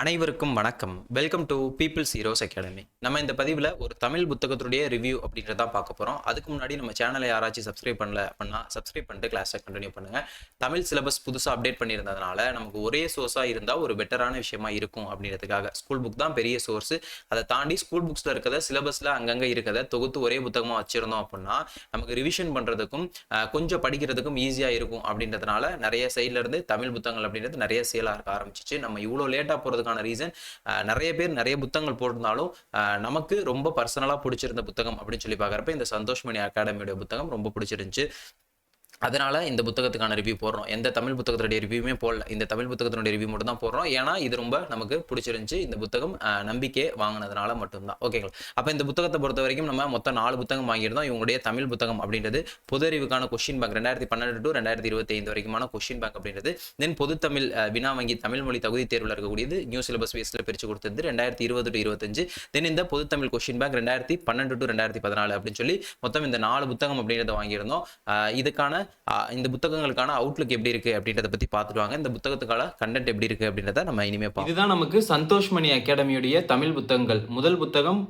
அனைவருக்கும் வணக்கம். Welcome to peoples heroes academy நம்ம இந்த பதிவில் ஒரு தமிழ் புத்தகத்துடைய ரிவ்யூ அப்படின்றத பார்க்க போகிறோம் அதுக்கு முன்னாடி நம்ம சேனலை யாராச்சும் சப்ஸ்கிரைப் பண்ணல அப்படின்னா சப்ஸ்கிரைப் பண்ணிட்டு கிளாஸை கண்டினியூ பண்ணுங்கள் தமிழ் சிலபஸ் புதுசாக அப்டேட் பண்ணியிருந்ததுனால நமக்கு ஒரே சோர்ஸாக இருந்தால் ஒரு பெட்டரான விஷயமா இருக்கும் அப்படின்றதுக்காக. ஸ்கூல் புக் தான் பெரிய சோர்ஸ் அதை தாண்டி ஸ்கூல் புக்ஸில் இருக்கிறத சிலபஸில் அங்கங்கே இருக்கிறத தொகுத்து ஒரே புத்தகமாக வச்சுருந்தோம் அப்படின்னா நமக்கு ரிவிஷன் பண்ணுறதுக்கும் கொஞ்சம் படிக்கிறதுக்கும் ஈஸியாக இருக்கும் அப்படின்றதுனால நிறைய சைட்லேருந்து தமிழ் புத்தகங்கள் அப்படின்றது நிறைய சேலாக இருக்க ஆரம்பிச்சிச்சு. நம்ம இவ்வளோ லேட்டாக போகிறதுக்கு போகிறதுக்கான ரீசன் நிறைய பேர் நிறைய புத்தகங்கள் போட்டிருந்தாலும் நமக்கு ரொம்ப பர்சனலாக பிடிச்சிருந்த புத்தகம் அப்படின்னு சொல்லி பார்க்குறப்ப இந்த சந்தோஷ்மணி அகாடமியோட புத்தகம் ரொம்ப பிடிச்சிருந்துச்சு. அதனால் இந்த புத்தகத்துக்கான ரிவ்யூ போடுறோம். எந்த தமிழ் புத்தகத்தினுடைய ரிவ்யூமே போடல. இந்த தமிழ் புத்தகத்தினுடைய ரிவ்யூ மட்டும் தான் போடுறோம். ஏன்னா இது ரொம்ப நமக்கு பிடிச்சிருந்துச்சு. இந்த புத்தகம் நம்பிக்கை வாங்கினதுனால மட்டும்தான். ஓகேங்களா அப்போ இந்த புத்தகத்தை பொறுத்த வரைக்கும் நம்ம மொத்தம் நாலு புத்தகம் வாங்கியிருந்தோம். இவங்களுடைய தமிழ் புத்தகம் அப்படின்றது பொது அறிவுக்கான கொஸ்டின் பேங்க் ரெண்டாயிரத்தி பன்னெண்டு டு ரெண்டாயிரத்தி இருபத்தி ஐந்து வரைக்குமான கொஸ்டின் பேங்க் அப்படின்றது. தென் பொது தமிழ் வினா வங்கி தமிழ் மொழி தகுதி தேர்வில் இருக்கக்கூடியது நியூ சிலபஸ் பேஸில் பிரித்து கொடுத்தது ரெண்டாயிரத்தி இருபது டு இருபத்தஞ்சு. தென் இந்த பொது தமிழ் கொஸ்டின் பேங்க் ரெண்டாயிரத்தி பன்னெண்டு டு ரெண்டாயிரத்தி பதினாலு அப்படின்னு சொல்லி மொத்தம் இந்த நாலு புத்தகம் அப்படின்றத வாங்கியிருந்தோம். இதுக்கான இந்த புத்தகங்களுக்கான அவுட்லுக் எப்படி இருக்கு அப்படின்றத பத்தி பார்த்துட்டு இந்த புத்தகத்துக்கான கண்டென்ட் எப்படி இருக்கு அப்படின்றத நம்ம இனிமே பார்ப்போம். இதுதான் நமக்கு சந்தோஷ்மணி அகாடமியுடைய தமிழ் புத்தகங்கள். முதல் புத்தகம்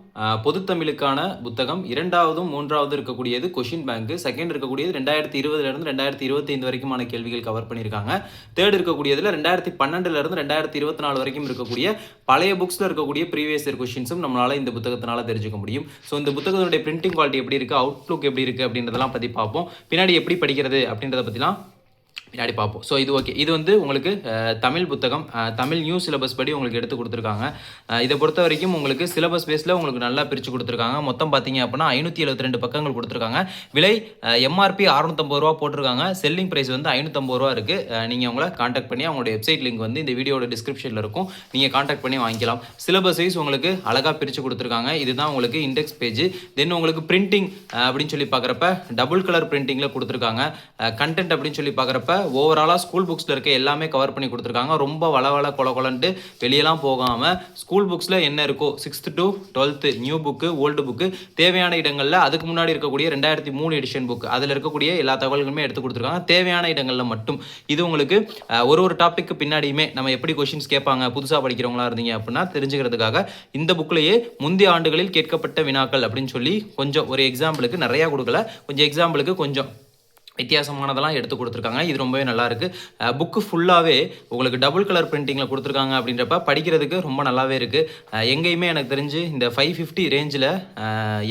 பொது தமிழுக்கான புத்தகம். இரண்டாவதும் மூன்றாவது இருக்கக்கூடியது கொஷின் பேங்க். செகண்ட் இருக்கக்கூடியது ரெண்டாயிரத்தி இருபதுல இருந்து ரெண்டாயிரத்தி இருபத்தி ஐந்து வரைக்குமான கேள்விகள் கவர் பண்ணியிருக்காங்க. தேர்ட் இருக்கக்கூடியதுல ரெண்டாயிரத்தி பன்னெண்டுல இருந்து ரெண்டாயிரத்தி இருபத்தி நாலு வரைக்கும் இருக்கக்கூடிய பழைய புக்ஸ்ல இருக்கக்கூடிய ப்ரீவியஸ் இயர் கொஷின்ஸும் நம்மளால இந்த புத்தகத்தினால தெரிஞ்சுக்க முடியும். ஸோ இந்த புத்தகத்தினுடைய பிரிண்டிங் குவாலிட்டி எப்படி இருக்கு அவுட்லுக் எப்படி இருக்கு அப்படின்றதெல்லாம் பத்தி பார்ப்போம். பின்னாடி எப்படி படிக்கிறது அப்படின்றத பற்றிலாம் பின்னாடி பார்ப்போம். ஸோ இது ஓகே இது வந்து உங்களுக்கு தமிழ் புத்தகம் தமிழ் நியூ சிலபஸ் படி உங்களுக்கு எடுத்து கொடுத்துருக்காங்க. இதை பொறுத்த வரைக்கும் உங்களுக்கு சிலபஸ் பேஸில் உங்களுக்கு நல்லா பிரித்து கொடுத்துருக்காங்க. மொத்தம் பார்த்தீங்க அப்படின்னா ஐநூற்றி எழுபத்தி ரெண்டு பக்கங்கள் கொடுத்துருக்காங்க. விலை எம்ஆர்பி அறுநூத்தம்பது ரூபா போட்டிருக்காங்க. செல்லிங் ப்ரைஸ் வந்து ஐநூற்றம்பது ரூபா இருக்குது நீங்கள் அவங்கள காண்டாக்ட் பண்ணி அவங்களோட வெப்சைட் லிங்க் வந்து இந்த வீடியோட டிஸ்கிரிப்ஷனில் இருக்கும். நீங்கள் காண்டாக்ட் பண்ணி வாங்கிக்கலாம். சிலபஸ் வைஸ் உங்களுக்கு அழகாக பிரித்து கொடுத்துருக்காங்க. இதுதான் உங்களுக்கு இண்டெக்ஸ் பேஜ் தென் உங்களுக்கு பிரிண்டிங் அப்படின்னு சொல்லி பார்க்குறப்ப டபுள் கலர் பிரிண்டிங்கில் கொடுத்துருக்காங்க. கண்டென்ட் அப்படின்னு சொல்லி பார்க்குறப்ப ஓவராலாக ஸ்கூல் புக்ஸில் இருக்க எல்லாமே கவர் பண்ணி கொடுத்துருக்காங்க. ரொம்ப வளவள கொல கொலன்ட்டு வெளியெல்லாம் போகாமல் ஸ்கூல் புக்ஸில் என்ன இருக்கோ sixth to twelfth new book old book தேவையான இடங்களில் அதுக்கு முன்னாடி இருக்கக்கூடிய ரெண்டாயிரத்தி மூணு எடிஷன் புக் அதில் இருக்கக்கூடிய எல்லா தகவல்களுமே எடுத்து கொடுத்துருக்காங்க. தேவையான இடங்களில் மட்டும். இது உங்களுக்கு ஒரு ஒரு டாப்பிக்கு பின்னாடியுமே நம்ம எப்படி கொஷின்ஸ் கேட்பாங்க புதுசாக படிக்கிறவங்களா இருந்தீங்க அப்படின்னா தெரிஞ்சுக்கிறதுக்காக இந்த புக்லேயே முந்தைய ஆண்டுகளில் கேட்கப்பட்ட வினாக்கள் அப்படின்னு சொல்லி கொஞ்சம் ஒரு எக்ஸாம்பிளுக்கு நிறையா கொடுக்கல. கொஞ்சம் எக்ஸாம்பிளுக்கு கொஞ்சம் வித்தியாசமானதெல்லாம் எடுத்து கொடுத்துருக்காங்க. இது ரொம்பவே நல்லாயிருக்கு. புக்கு ஃபுல்லாகவே உங்களுக்கு டபுள் கலர் பிரிண்டிங்கில் கொடுத்துருக்காங்க அப்படின்றப்ப படிக்கிறதுக்கு ரொம்ப நல்லாவே இருக்குது எங்கேயுமே எனக்கு தெரிஞ்சு இந்த ஃபைவ் ஃபிஃப்டி ரேஞ்சில்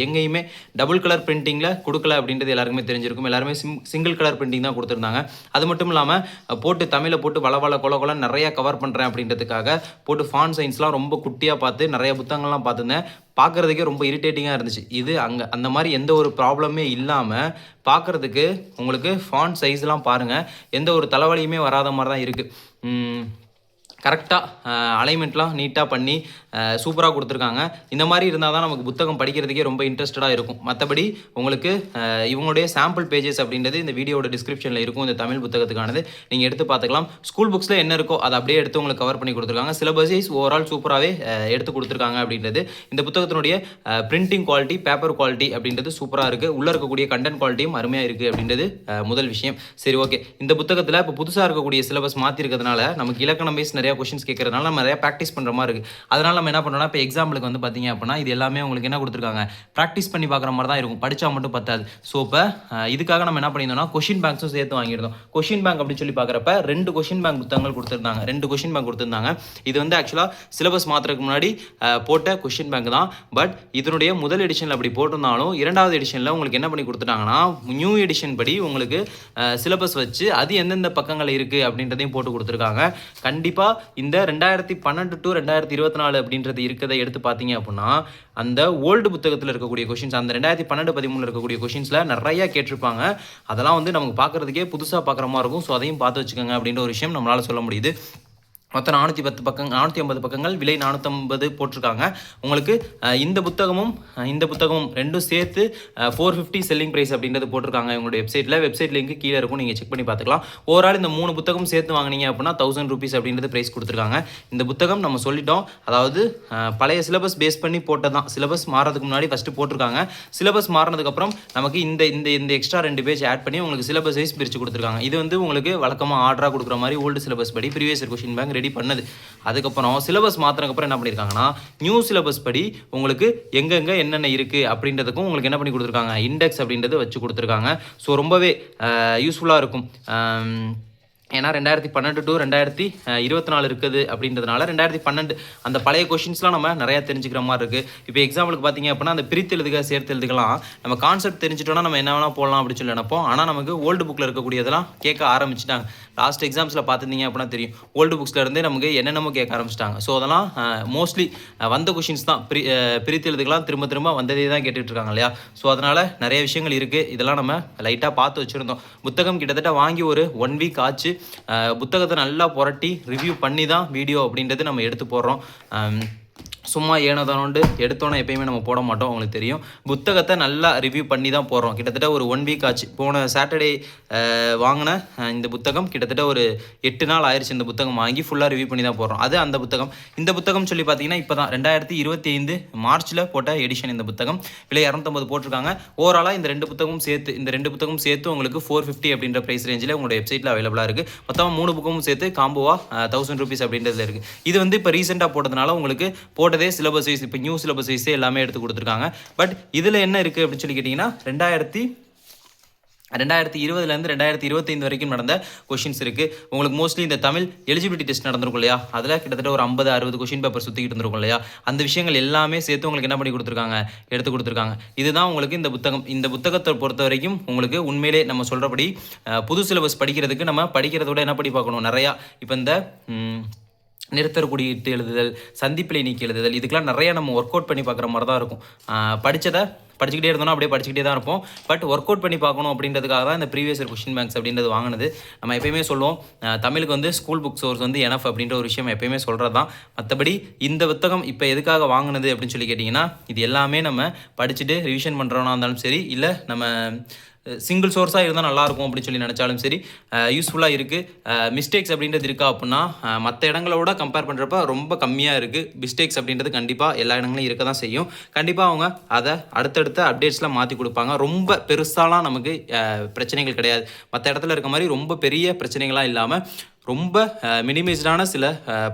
எங்கேயுமே டபுள் கலர் பிரிண்டிங்கில் கொடுக்கல அப்படின்றது எல்லாருக்குமே தெரிஞ்சிருக்கும். எல்லாருமே சிம் சிங்கிள் கலர் பிரிண்டிங் தான் கொடுத்துருந்தாங்க. அது மட்டும் இல்லாமல் போட்டு தமிழை போட்டு வள வள கொல கொல நிறையா கவர் பண்ணுறேன் அப்படின்றதுக்காக போட்டு ஃபான் சயின்ஸ்லாம் ரொம்ப குட்டியாக பார்த்து நிறைய புத்தகங்கள்லாம் பார்த்துருந்தேன். பார்க்குறதுக்கே ரொம்ப இரிட்டேட்டிங்காக இருந்துச்சு. இது அங்கே அந்த மாதிரி எந்த ஒரு ப்ராப்ளமே இல்லாமல் பார்க்குறதுக்கு உங்களுக்கு ஃபான் சைஸ்லாம் பாருங்கள் எந்த ஒரு தலைவலியுமே வராத மாதிரி தான் இருக்குது கரெக்டாக அலைன்மெண்ட்லாம் நீட்டாக பண்ணி சூப்பராக கொடுத்துருக்காங்க. இந்த மாதிரி இருந்தால் தான் நமக்கு புத்தகம் படிக்கிறதுக்கே ரொம்ப இன்ட்ரெஸ்டடாக இருக்கும். மற்றபடி உங்களுக்கு இவங்களுடைய சாம்பிள் பேஜஸ் அப்படின்றது இந்த வீடியோட டிஸ்கிரிப்ஷனில் இருக்கும். இந்த தமிழ் புத்தகத்துக்கானது. நீங்கள் எடுத்து பார்த்துக்கலாம். ஸ்கூல் புக்ஸில் என்ன இருக்கோ அதை அப்படியே எடுத்து உங்களுக்கு கவர் பண்ணி கொடுத்துருக்காங்க. சிலபஸைஸ் ஓவரால் சூப்பராகவே எடுத்து கொடுத்துருக்காங்க அப்படின்றது. இந்த புத்தகத்தினுடைய பிரிண்டிங் குவாலிட்டி பேப்பர் குவாலிட்டி அப்படின்றது சூப்பராக இருக்குது உள்ளே இருக்கக்கூடிய கண்டென்ட் குவாலிட்டியும் அருமையாக இருக்குது அப்படின்றது முதல் விஷயம். சரி ஓகே இந்த புத்தகத்தில் இப்போ புதுசாக இருக்கக்கூடிய சிலபஸ் மாற்றிருக்கிறதுனால நமக்கு இலக்கணம் பேஸ் நிறைய கொஷின்ஸ் கேட்கறதுனால நம்ம நிறைய ப்ராக்டிஸ் பண்ணுற மாதிரி இருக்குது அதனால நம்ம என்ன பண்ணுறோம்னா இப்போ எக்ஸாம்பிளுக்கு வந்து பார்த்தீங்க அப்படின்னா இது எல்லாமே உங்களுக்கு என்ன கொடுத்துருக்காங்க? ப்ராக்டிஸ் பண்ணி பார்க்குற மாதிரி தான் இருக்கும். படித்தா மட்டும் பத்தாது. ஸோ இப்போ இதுக்காக நம்ம என்ன பண்ணியிருந்தோம்னா கொஷின் பேங்க்ஸும் சேர்த்து வாங்கியிருந்தோம். கொஷின் பேங்க் அப்படின்னு சொல்லி பார்க்குறப்ப ரெண்டு கொஷின் பேங்க் புத்தகங்கள் கொடுத்துருந்தாங்க. ரெண்டு கொஷின் பேங்க் கொடுத்துருந்தாங்க. இது வந்து ஆக்சுவலாக சிலபஸ் மாற்றுறதுக்கு முன்னாடி போட்ட கொஷின் பேங்க் தான். பட் இதனுடைய முதல் எடிஷனில் அப்படி போட்டிருந்தாலும் இரண்டாவது எடிஷனில் உங்களுக்கு என்ன பண்ணி கொடுத்துட்டாங்கன்னா நியூ எடிஷன் படி உங்களுக்கு சிலபஸ் வச்சு அது எந்தெந்த பக்கங்கள் இருக்குது அப்படின்றதையும் போட்டு கொடுத்துருக்காங்க. கண்டிப்பாக இந்த ரெண்டாயிரத்தி பன்னெண்டு டு ரெண்டாயிரத்தி இருபத்தி நாலு அப்படின்றது இருக்கிறத எடுத்து பார்த்தீங்க அப்படின்னா அந்த ஓல்டு புத்தகத்தில் இருக்கக்கூடிய கொஷின்ஸ் அந்த ரெண்டாயிரத்தி பன்னெண்டு பதிமூணில் இருக்கக்கூடிய கொஷின்ஸில் நிறைய கேட்டிருப்பாங்க. அதெல்லாம் வந்து நமக்கு பார்க்குறதுக்கே புதுசாக பார்க்குற மாதிரி இருக்கும். ஸோ அதையும் பார்த்து வச்சுக்கோங்க அப்படின்ற ஒரு விஷயம் நம்மளால் சொல்ல முடியுது. மொத்தம் நானூற்றி பத்து பக்கம் நானூற்றி ஐம்பது பக்கங்கள் விலை நானூற்றம்பது போட்டிருக்காங்க. உங்களுக்கு இந்த புத்தகமும் இந்த புத்தகமும் ரெண்டும் சேர்த்து ஃபோர் ஃபிஃப்டி செல்லிங் ப்ரைஸ் அப்படின்றது போட்டிருக்காங்க இவங்களுடைய வெப்சைட்டில் வெப்சைட் லிங்க் கீழே இருக்கும் நீங்கள் செக் பண்ணி பார்த்துக்கலாம். ஓவரால் இந்த மூணு புத்தகம் சேர்த்து வாங்கினீங்க அப்படின்னா தௌசண்ட் ருபீஸ் அப்படின்றது ப்ரைஸ் கொடுத்துருக்காங்க. இந்த புத்தகம் நம்ம சொல்லிட்டோம். அதாவது பழைய சிலபஸ் பேஸ் பண்ணி போட்டது தான் சிலபஸ் மாறதுக்கு முன்னாடி ஃபஸ்ட்டு போட்டிருக்காங்க. சிலபஸ் மாறினதுக்கப்புறம் நமக்கு இந்த இந்த இந்த எக்ஸ்ட்ரா ரெண்டு பேஜ் ஆட் பண்ணி உங்களுக்கு சிலபஸ் வைஸ் பிரித்து கொடுத்துருக்காங்க. இது வந்து உங்களுக்கு வழக்கமாக ஆர்டராக கொடுக்குற மாதிரி ஓல்டு சிலபஸ் படி ப்ரீவியஸ் கொஷின் பேங்க் ரெடி பண்ணது. அதுக்கப்புறம் சிலபஸ் மாற்றினதுக்கப்புறம் என்ன பண்ணியிருக்காங்கன்னா நியூ சிலபஸ் படி உங்களுக்கு எங்கெங்கே என்னென்ன இருக்குது அப்படின்றதுக்கும் உங்களுக்கு என்ன பண்ணி கொடுத்துருக்காங்க? இண்டெக்ஸ் அப்படின்றது வச்சு கொடுத்துருக்காங்க. ஸோ ரொம்பவே யூஸ்ஃபுல்லாக இருக்கும். ஏன்னா ரெண்டாயிரத்தி பன்னெண்டு டு ரெண்டாயிரத்தி இருபத்தி நாலு இருக்குது அப்படின்றதுனால ரெண்டாயிரத்தி பன்னெண்டு அந்த பழைய கொஷின்ஸ்லாம் நம்ம நிறையா தெரிஞ்சுக்கிற மாதிரி இருக்குது இப்போ எக்ஸாம்பிளுக்கு பார்த்தீங்க அப்படின்னா அந்த பிரித்து எழுதுக சேர்த்து எழுதுக்கலாம் நம்ம கான்செப்ட் தெரிஞ்சிட்டோம்னா நம்ம என்ன வேணால் போடலாம் அப்படின்னு சொல்லி நினைப்போம். ஆனால் நமக்கு ஓல்டு புக்கில் இருக்கக்கூடியதெல்லாம் கேட்க ஆரம்பிச்சிட்டாங்க. லாஸ்ட் எக்ஸாம்ஸில் பார்த்துருந்தீங்க அப்படின்னா தெரியும். ஓல்டு புக்ஸில் இருந்தே நமக்கு என்னென்னமோ கேட்க ஆரம்பிச்சிட்டாங்க. ஸோ அதெல்லாம் மோஸ்ட்லி வந்த கொஷின்ஸ் தான். பிரி பிரித்து எழுதுக்கலாம் திரும்ப திரும்ப வந்ததே தான் கேட்டுட்ருக்காங்க இல்லையா? ஸோ அதனால் நிறைய விஷயங்கள் இருக்குது இதெல்லாம் நம்ம லைட்டாக பார்த்து வச்சுருந்தோம். புத்தகம் கிட்டத்தட்ட வாங்கி ஒரு ஒன் வீக் ஆச்சு. புத்தகத்தை நல்லா புரட்டி ரிவ்யூ பண்ணி தான் வீடியோ அப்படின்றது நம்ம எடுத்து போடுறோம். சும்மா ஏனோதானோண்டு எடுத்தோன்னே எப்பயுமே நம்ம போட மாட்டோம் உங்களுக்கு தெரியும். புத்தகத்தை நல்லா ரிவ்யூ பண்ணி தான் போடுறோம். கிட்டத்தட்ட ஒரு ஒன் வீக் ஆச்சு. போன சாட்டர்டே வாங்கின இந்த புத்தகம் கிட்டத்தட்ட ஒரு எட்டு நாள் ஆயிடுச்சு இந்த புத்தகம் வாங்கி ஃபுல்லாக ரிவ்யூ பண்ணி தான் போடுறோம். அது அந்த புத்தகம். இந்த புத்தகம் சொல்லி பார்த்தீங்கன்னா இப்போ தான் ரெண்டாயிரத்தி இருபத்தி ஐந்து மார்ச்சில் போட்ட எடிஷன் இந்த புத்தகம். விலை இரநூத்தம்பது போட்டிருக்காங்க. ஓவராலாக இந்த ரெண்டு புத்தகமும் சேர்த்து இந்த ரெண்டு புத்தகமும் சேர்த்து உங்களுக்கு ஃபோர் ஃபிஃப்டி அப்படின்ற ப்ரைஸ் ரேஞ்சில் உங்களோட வெப்சைட்டில் அவைலபிளாக இருக்குது மொத்தமாக மூணு புக்கமும் சேர்த்து காம்போவாக தௌசண்ட் ருபீஸ் அப்படின்றதுல இருக்குது இது வந்து இப்போ ரீசெண்டாக போட்டதுனால உங்களுக்கு போட்டதே சிலபஸ் வைஸ் இப்போ நியூ சிலபஸ் வைஸே எல்லாமே எடுத்து கொடுத்துருக்காங்க. பட் இதில் என்ன இருக்குது அப்படின்னு சொல்லி கேட்டிங்கன்னா ரெண்டாயிரத்தி ரெண்டாயிரத்தி இருபதுலேருந்து ரெண்டாயிரத்தி இருபத்தைந்து வரைக்கும் நடந்த கொஷின்ஸ் இருக்குது உங்களுக்கு மோஸ்ட்லி இந்த தமிழ் எலிஜிபிலிட்டி டெஸ்ட் நடந்திருக்கும் இல்லையா? அதில் கிட்டத்தட்ட ஒரு ஐம்பது அறுபது கொஷின் பேப்பர் சுற்றிக்கிட்டு இருந்திருக்கும் இல்லையா? அந்த விஷயங்கள் எல்லாமே சேர்த்து உங்களுக்கு என்ன பண்ணி கொடுத்துருக்காங்க? எடுத்து கொடுத்துருக்காங்க. இதுதான் உங்களுக்கு இந்த புத்தகம் இந்த புத்தகத்தை பொறுத்த வரைக்கும் உங்களுக்கு உண்மையிலே நம்ம சொல்கிறபடி புது சிலபஸ் படிக்கிறதுக்கு நம்ம படிக்கிறத விட என்ன பண்ணி பார்க்கணும்? நிறையா இப்போ இந்த நிறுத்தர் குறியீட்டு எழுதுதல் சந்திப்பிலை நீக்கி எழுதுதல் இதுக்கெல்லாம் நிறைய நம்ம ஒர்க் அவுட் பண்ணி பார்க்குற மாதிரி தான் இருக்கும். படித்ததை படிச்சுக்கிட்டே இருந்தோம்னா அப்படியே படிச்சுக்கிட்டே தான் இருப்போம். பட் ஒர்க் அவுட் பண்ணி பார்க்கணும் அப்படின்றதுக்காக தான் இந்த ப்ரீவியஸ் கொஷின் பேங்க்ஸ் அப்படின்றது வாங்கினது. நம்ம எப்பயுமே சொல்லுவோம் தமிழுக்கு வந்து ஸ்கூல் புக் சோர்ஸ் வந்து எனஃப் அப்படின்ற ஒரு விஷயம் எப்பயுமே சொல்கிறது தான். மற்றபடி இந்த புத்தகம் இப்போ எதுக்காக வாங்கினது அப்படின்னு சொல்லி கேட்டிங்கன்னா இது எல்லாமே நம்ம படிச்சுட்டு ரிவிஷன் பண்ணுறோன்னா இருந்தாலும் சரி இல்லை நம்ம சிங்கிள் சோர்ஸாக இருந்தால் நல்லாயிருக்கும் அப்படின்னு சொல்லி நினச்சாலும் சரி யூஸ்ஃபுல்லாக இருக்குது மிஸ்டேக்ஸ் அப்படின்றது இருக்கா அப்படின்னா மற்ற இடங்களோட கம்பேர் பண்ணுறப்ப ரொம்ப கம்மியாக இருக்குது மிஸ்டேக்ஸ் அப்படின்றது கண்டிப்பாக எல்லா இடங்களும் இருக்க தான் செய்யும். கண்டிப்பாக அவங்க அதை அடுத்தடுத்த அப்டேட்ஸ்லாம் மாற்றி கொடுப்பாங்க. ரொம்ப பெருசாலாம் நமக்கு பிரச்சனைகள் கிடையாது. மற்ற இடத்துல இருக்க மாதிரி ரொம்ப பெரிய பிரச்சனைகள்லாம் இல்லாமல் ரொம்ப மினிமைஸ்டான சில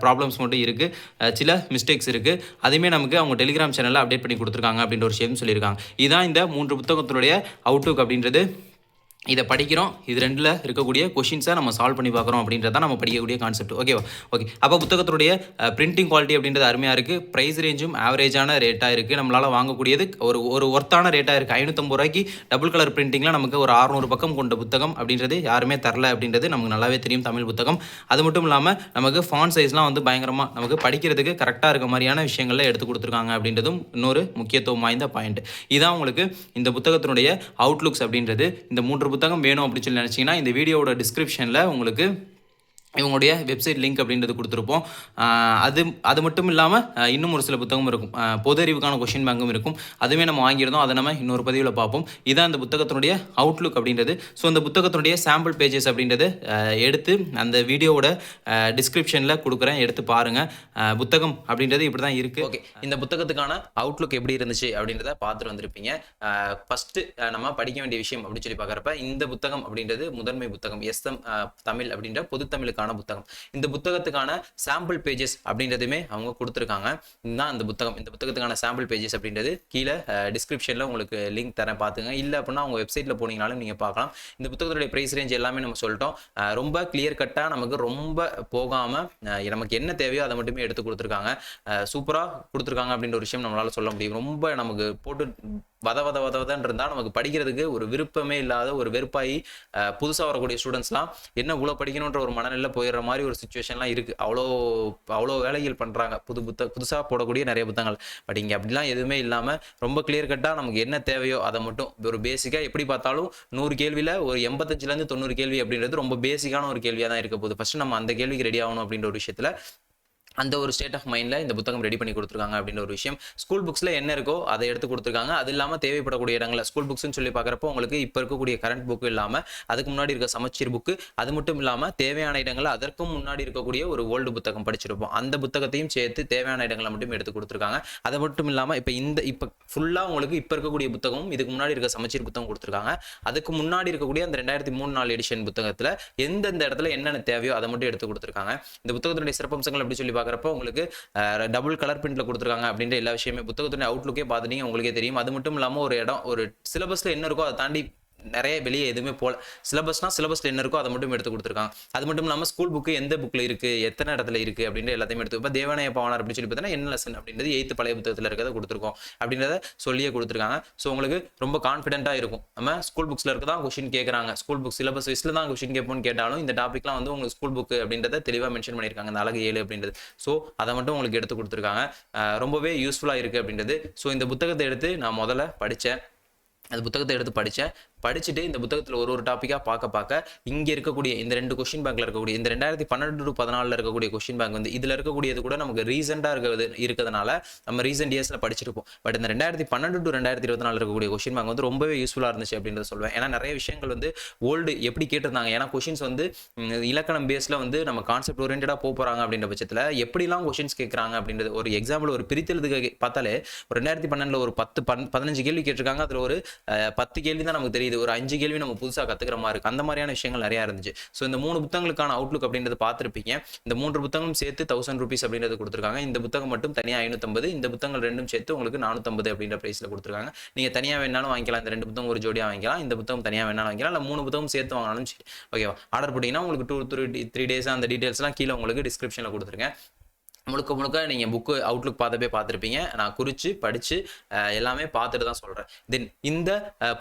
ப்ராப்ளம்ஸ் மட்டும் இருக்குது சில மிஸ்டேக்ஸ் இருக்குது அதையுமே நமக்கு அவங்க டெலிகிராம் சேனலில் அப்டேட் பண்ணி கொடுத்துருக்காங்க அப்படின்ற ஒரு விஷயம் சொல்லியிருக்காங்க. இதுதான் இந்த மூன்று புத்தகத்தினுடைய அவுட்லுக் அப்படின்றது. இதை படிக்கிறோம். இது ரெண்டில் இருக்கக்கூடிய கொஷின்ஸை நம்ம சால்வ் பண்ணி பார்க்குறோம் அப்படின்றத நம்ம படிக்கக்கூடிய கான்செப்ட் ஓகேவா ஓகே அப்போ புத்தகத்துடைய பிரிண்டிங் குவாலிட்டி அப்படின்றது அருமையாக இருக்குது ப்ரைஸ் ரேஞ்சும் ஆவரேஜான ரேட்டாக இருக்குது நம்மளால் வாங்கக்கூடியது ஒரு ஒரு ஒர்த்தான ரேட்டாக இருக்குது ஐநூற்றம்பது ரூபாய்க்கு டபுள் கலர் பிரிண்டிங்கில் நமக்கு ஒரு அறுநூறு பக்கம் கொண்ட புத்தகம் அப்படின்றது யாருமே தரல அப்படின்றது நமக்கு நல்லாவே தெரியும் தமிழ் புத்தகம். அது மட்டும் இல்லாமல் நமக்கு ஃபான் சைஸ்லாம் வந்து பயங்கரமாக நமக்கு படிக்கிறதுக்கு கரெக்டாக இருக்க மாதிரியான விஷயங்களில் எடுத்து கொடுத்துருக்காங்க அப்படின்றதும் இன்னொரு முக்கியத்துவம் வாய்ந்த பாயிண்ட் இதான் உங்களுக்கு இந்த புத்தகத்தினுடைய அவுட்லுக்ஸ் அப்படின்றது. இந்த மூன்று புத்தகம் வேணும் அப்படின்னு சொல்லி நினச்சிங்கன்னா இந்த வீடியோவோட டிஸ்கிரிப்ஷனில் உங்களுக்கு இவங்களுடைய வெப்சைட் லிங்க் அப்படின்றது கொடுத்துருப்போம். அது அது மட்டும் இல்லாமல் இன்னும் ஒரு சில புத்தகம் இருக்கும். பொது அறிவுக்கான கொஷின் பேங்கும் இருக்கும். அதுவே நம்ம வாங்கியிருந்தோம். அதை நம்ம இன்னொரு பதிவில் பார்ப்போம். இதான் அந்த புத்தகத்தினுடைய அவுட்லுக் அப்படின்றது. ஸோ அந்த புத்தகத்தினுடைய சாம்பிள் பேஜஸ் அப்படின்றது எடுத்து அந்த வீடியோவோட டிஸ்கிரிப்ஷனில் கொடுக்குறேன். எடுத்து பாருங்கள் புத்தகம் அப்படின்றது இப்படி தான் இருக்குது ஓகே இந்த புத்தகத்துக்கான அவுட்லுக் எப்படி இருந்துச்சு அப்படின்றத பார்த்துட்டு வந்திருப்பீங்க. ஃபஸ்ட்டு நம்ம படிக்க வேண்டிய விஷயம் அப்படின்னு சொல்லி பார்க்குறப்ப இந்த புத்தகம் அப்படின்றது முதன்மை புத்தகம். எஸ்எம் தமிழ் அப்படின்ற பொதுத்தமிழுக்கான புத்தகம். இந்த புத்தகத்துக்கான சாம்பிள் பேஜஸ் அப்படின்றதுமே அவங்க கொடுத்துருக்காங்க. இதுதான் அந்த புத்தகம். இந்த புத்தகத்துக்கான சாம்பிள் பேஜஸ் அப்படின்றது கீழே டிஸ்கிரிப்ஷனில் உங்களுக்கு லிங்க் தரேன் பார்த்துங்க. இல்லை அப்படின்னா அவங்க வெப்சைட்டில் போனீங்கனாலும் நீங்கள் பார்க்கலாம். இந்த புத்தகத்துடைய ப்ரைஸ் ரேஞ்ச் எல்லாமே நம்ம சொல்லிட்டோம். ரொம்ப கிளியர் கட்டாக நமக்கு ரொம்ப போகாமல் நமக்கு என்ன தேவையோ அதை மட்டுமே எடுத்து கொடுத்துருக்காங்க. சூப்பராக கொடுத்துருக்காங்க அப்படின்ற ஒரு விஷயம் நம்மளால் சொல்ல முடியும். ரொம்ப நமக்கு போட்டு வத வத வத இருந்தால் நமக்கு படிக்கிறதுக்கு ஒரு விருப்பமே இல்லாத ஒரு வெறுப்பாகி புதுசாக வரக்கூடிய ஸ்டூடெண்ட்ஸ்லாம் என்ன இவ்வளோ படிக்கணுன்ற ஒரு மனநிலை போயிடுற மாதிரி ஒரு சுச்சுவேஷன்லாம் இருக்குது அவ்வளோ அவ்வளோ வேலைகள் பண்ணுறாங்க புது புத்த புதுசாக போடக்கூடிய நிறைய புத்தகங்கள். பட் இங்கே அப்படிலாம் எதுவுமே இல்லாமல் ரொம்ப கிளியர் கட்டாக நமக்கு என்ன தேவையோ அதை மட்டும் ஒரு பேசிக்காக எப்படி பார்த்தாலும் நூறு கேள்வியில் ஒரு எண்பத்தஞ்சிலேருந்து தொண்ணூறு கேள்வி அப்படின்றது ரொம்ப பேசிக்கான ஒரு கேள்வியாக தான் இருக்க போகுது. ஃபஸ்ட்டு நம்ம அந்த கேள்விக்கு ரெடி ஆகணும் அப்படின்ற ஒரு விஷயத்தில் அந்த ஒரு ஸ்டேட் ஆஃப் மைண்டில் இந்த புத்தகம் ரெடி பண்ணி கொடுத்துருக்காங்க அப்படின்ற ஒரு விஷயம். ஸ்கூல் புக்ஸில் என்ன இருக்கோ அதை எடுத்து கொடுத்துருக்காங்க. அது இல்லாமல் தேவைப்படக்கூடிய இடங்களில் ஸ்கூல் புக்ஸ்னு சொல்லி பார்க்குறப்போ உங்களுக்கு இப்போ இருக்கக்கூடிய கரண்ட் புக்கு இல்லாமல் அதுக்கு முன்னாடி இருக்க சமச்சீர் புக்கு அது மட்டும் இல்லாமல் தேவையான இடங்களில் அதற்கும் முன்னாடி இருக்கக்கூடிய ஒரு ஓல்டு புத்தகம் படிச்சிருப்போம். அந்த புத்தகத்தையும் சேர்த்து தேவையான இடங்களை மட்டும் எடுத்து கொடுத்துருக்காங்க. அது மட்டும் இல்லாமல் இப்போ இந்த இப்போ ஃபுல்லாக உங்களுக்கு இப்போ இருக்கக்கூடிய புத்தகமும் இதுக்கு முன்னாடி இருக்க சமச்சீர் புத்தகம் கொடுத்துருக்காங்க. அதுக்கு முன்னாடி இருக்கக்கூடிய அந்த ரெண்டாயிரத்தி மூணு நாலு எடிஷன் புத்தகத்தில் எந்தெந்த இடத்துல என்னென்ன தேவையோ அதை மட்டும் எடுத்து கொடுத்துருக்காங்க. இந்த புத்தகத்தினுடைய சிறப்பம்சங்கள் அப்படி சொல்லி பார்க்குறப்ப உங்களுக்கு டபுள் கலர் பிரிண்ட்ல கொடுத்துருக்காங்க அப்படின்ற எல்லா விஷயமே புத்தகத்துடைய அவுட்லுக்கே பார்த்துட்டீங்க உங்களுக்கே தெரியும். அது மட்டும் இல்லாமல் ஒரு இடம் ஒரு சிலபஸில் என்ன இருக்கோ அதை தாண்டி நிறைய வெளியே எதுவுமே போல சிலபஸ்னால் சிலபஸில் என்ன இருக்கோ அதை மட்டும் எடுத்து கொடுத்துருக்காங்க. அது மட்டும் இல்லாமல் ஸ்கூல் புக்கு எந்த புக்கில் இருக்குது எத்தனை இடத்துல இருக்கு அப்படின்ற எல்லாத்தையும் எடுத்து இப்போ தேவனைய பவனார் அப்படின்னு சொல்லி பார்த்தீங்கன்னா என்ன லெசன் அப்படின்றது எயித்து பழைய புத்தகத்தில் இருக்கிறத கொடுத்துருக்கோம் அப்படின்றத சொல்லியே கொடுத்துருக்காங்க. ஸோ உங்களுக்கு ரொம்ப கான்ஃபிடென்ட்டாக இருக்கும். நம்ம ஸ்கூல் புக்ஸில் இருக்க தான் கொஷின் கேட்குறாங்க ஸ்கூல் புக் சிலபஸ் வைஸில் தான் கொஷின் கேட்போம்னு கேட்டாலும் இந்த டாப்பிக்லாம் வந்து உங்களுக்கு ஸ்கூல் புக் அப்படின்றத தெளிவாக மென்ஷன் பண்ணியிருக்காங்க இந்த அழகு ஏழு அப்படின்றது. ஸோ அதை மட்டும் உங்களுக்கு எடுத்து கொடுத்துருக்காங்க. ரொம்பவே யூஸ்ஃபுல்லாக இருக்குது அப்படின்றது. ஸோ இந்த புத்தகத்தை எடுத்து நான் முதல்ல படித்தேன் அந்த புத்தகத்தை எடுத்து படித்தேன் படிச்சுட்டு இந்த புத்தகத்தில் ஒரு ஒரு டாப்பிக்காக பார்க்க பார்க்க இங்கே இருக்கக்கூடிய இந்த ரெண்டு கொஷின் பேங்க்ல இருக்கக்கூடிய இந்த ரெண்டாயிரத்தி பன்னெண்டு டு பதினாலில் இருக்கக்கூடிய கொஷின் பேங்க் வந்து இதில் இருக்கக்கூடியது கூட நமக்கு ரீசெண்டாக இருக்கிறது இருக்கிறதுனால நம்ம ரீசெண்ட் இயர்ஸில் படிச்சிருப்போம் பட் இந்த ரெண்டாயிரத்தி பன்னெண்டு டு ரெண்டாயிரத்தி இருபத்தி நாலு இருக்கக்கூடிய கொஷின் பேங்க் வந்து ரொம்பவே யூஸ்ஃபுல்லாக இருந்துச்சு அப்படின்றத சொல்லுவேன் ஏன்னா நிறைய விஷயங்கள் வந்து ஓல்டு எப்படி கேட்டிருந்தாங்க? ஏன்னா கொஷின்ஸ் வந்து இலக்கணம் பேஸில் வந்து நம்ம கான்செப்ட் ஓரியன்டாக போக போகிறாங்க அப்படின்ற பட்சத்தில் எப்படிலாம் கொஷின்ஸ் கேட்குறாங்க அப்படின்றது ஒரு எக்ஸாம்பிள் ஒரு பிரித்தெழுதுக்கு பார்த்தாலே ஒரு ரெண்டாயிரத்தி பன்னெண்டில் ஒரு பத்து பன் பதினஞ்சு கேள்வி கேட்டிருக்காங்க. அதில் ஒரு பத்து கேள்வி தான் நமக்கு தெரியுது. ஒரு அஞ்சு கேள்வி நம்ம புதுசாக கற்றுக்கிற மாதிரி இருக்கு. அந்த மாதிரியான விஷயங்கள் நிறையா இருந்துச்சு. ஸோ இந்த மூணு புத்தகங்களுக்கான அவுட்லுக் அப்படின்றது பார்த்துருப்பீங்க. இந்த மூன்று புத்தகம் சேர்த்து தௌசண்ட் ருபீஸ் அப்படின்றது கொடுத்துருக்காங்க. இந்த புத்தகம் மட்டும் தனியாக ஐநூற்றம்பது இந்த புத்தகங்கள் ரெண்டும் சேர்த்து உங்களுக்கு நானூற்றம்பது அப்படின்ற ப்ரைஸில் கொடுத்துருக்காங்க. நீங்கள் தனியாக வேணாலும் வாங்கிக்கலாம். இந்த ரெண்டு புத்தகம் ஒரு ஜோடியாக வாங்கிக்கலாம். இந்த புத்தகம் தனியாக வேணாலும் வாங்கிக்கலாம். இல்லை மூணு புத்தகம் சேர்த்து வாங்கினாலும் சரி. ஓகேவா ஆர்டர் போட்டிங்கன்னா உங்களுக்கு டூ த்ரீ த்ரீ டேஸ் அந்த டீட்டெயில்ஸ்லாம் கீழே உங்களுக்கு டிஸ்கிரிப்ஷனில் கொடுத்துருக்கேன். முழுக்க முழுக்க நீங்கள் புக்கு அவுட்லுக் பார்த்தப்பே பார்த்துருப்பீங்க. நான் குறித்து படித்து எல்லாமே பார்த்துட்டு தான் சொல்கிறேன் தென் இந்த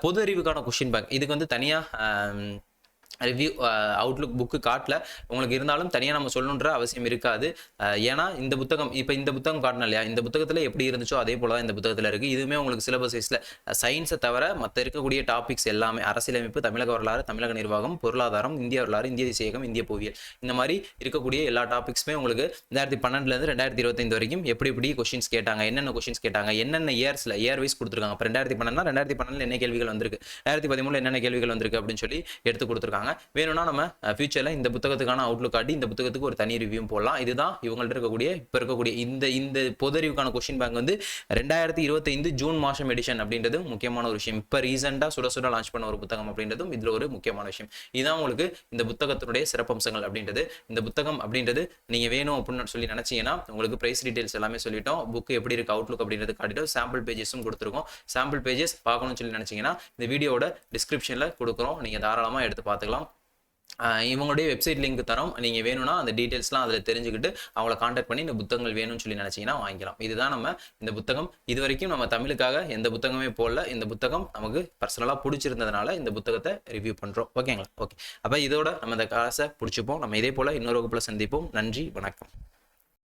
பொது அறிவுக்கான கொஷின் பேங்க் இதுக்கு வந்து தனியாக ரிவ்யூ அவுட்லுக் புக்கு காட்டல. உங்களுக்கு இருந்தாலும் தனியாக நம்ம சொல்லணுன்ற அவசியம் இருக்காது. Uh, ஏன்னா இந்த புத்தகம் இப்போ இந்த புத்தகம் காட்டணும் இல்லையா? இந்த புத்தகத்தில் எப்படி இருந்துச்சோ அதே போல தான் இந்த புத்தகத்தில் இருக்குது இதுவுமே உங்களுக்கு சிலபஸ் வைஸில் சயின்ஸை தவிர மற்ற இருக்கக்கூடிய டாபிக்ஸ் எல்லாமே அரசியலமைப்பு தமிழக வரலாறு தமிழக நிர்வாகம் பொருளாதாரம் இந்திய வரலாறு இந்திய தேசியகம் இந்திய புவியியல் இந்த மாதிரி இருக்கக்கூடிய எல்லா டாபிக்ஸுமே உங்களுக்கு ரெண்டாயிரத்தி பன்னெண்டுலேருந்து ரெண்டாயிரத்தி இருபத்தைந்து வரைக்கும் எப்படி எப்படி கொஷின்ஸ் கேட்டாங்க என்னென்ன கொஷின்ஸ் கேட்டாங்க என்னென்ன இயர்ஸில் இயர் வைஸ் கொடுத்துருக்காங்க. இப்போ ரெண்டாயிரத்தி பன்னெண்டுனா ரெண்டாயிரத்தி பன்னெண்டில் என்ன கேள்விகள் வந்திருக்கு? ரெண்டாயிரத்தி பதிமூணில் என்னென்ன கேள்விகள் வந்திருக்கு அப்படின்னு சொல்லி எடுத்து கொடுத்துருக்காங்க. வேணும்னா நம்ம ஃபியூச்சரில் இந்த புத்தகத்துக்கான அவுட்லுக் காட்டி இந்த புத்தகத்துக்கு ஒரு தனி ரிவ்யூ போடலாம். இதுதான் இவங்கள்ட்ட இருக்கக்கூடிய இப்போ இருக்கக்கூடிய இந்த இந்த பொது அறிவுக்கான கொஷின் பேங்க் வந்து ரெண்டாயிரத்தி இருபத்தைந்து ஜூன் மாதம் எடிஷன் அப்படின்றது முக்கியமான ஒரு விஷயம். இப்போ ரீசெண்டாக சுட சுட லான்ச் பண்ண ஒரு புத்தகம் அப்படின்றதும் இதில் ஒரு முக்கியமான விஷயம். இதுதான் உங்களுக்கு இந்த புத்தகத்தினுடைய சிறப்பம்சங்கள் அப்படின்றது. இந்த புத்தகம் அப்படின்றது நீங்கள் வேணும் அப்படின்னு சொல்லி நினச்சிங்கன்னா உங்களுக்கு ப்ரைஸ் டீடைல்ஸ் எல்லாமே சொல்லிட்டோம். புக்கு எப்படி இருக்கு அவுட்லுக் அப்படின்றது காட்டிட்டோம் சாம்பிள் பேஜஸும் கொடுத்துருக்கோம். சாம்பிள் பேஜஸ் பார்க்கணும்னு சொல்லி நினச்சிங்கன்னா இந்த வீடியோட டிஸ்கிரிப்ஷனில் கொடுக்குறோம். நீங்கள் தாராளமாக எடுத்து பார்த்துக்கலாம். இவங்களுடைய வெப்சைட் லிங்க் தரோம். நீங்கள் வேணும்னா அந்த டீட்டெயில்ஸ்லாம் அதில் தெரிஞ்சுக்கிட்டு அவங்கள காண்டாக்ட் பண்ணி இந்த புத்தகங்கள் வேணும்னு சொல்லி நினச்சிங்கன்னா வாங்கிக்கலாம். இதுதான் நம்ம இந்த புத்தகம். இது வரைக்கும் நம்ம தமிழுக்காக எந்த புத்தகமே போடல. இந்த புத்தகம் நமக்கு பர்சனலாக பிடிச்சிருந்ததுனால இந்த புத்தகத்தை ரிவ்யூ பண்ணுறோம் ஓகேங்களா ஓகே அப்போ இதோட நம்ம இந்த காசை பிடிச்சிப்போம் நம்ம இதே போல் இன்னொரு வகுப்பில் சந்திப்போம். நன்றி. வணக்கம்.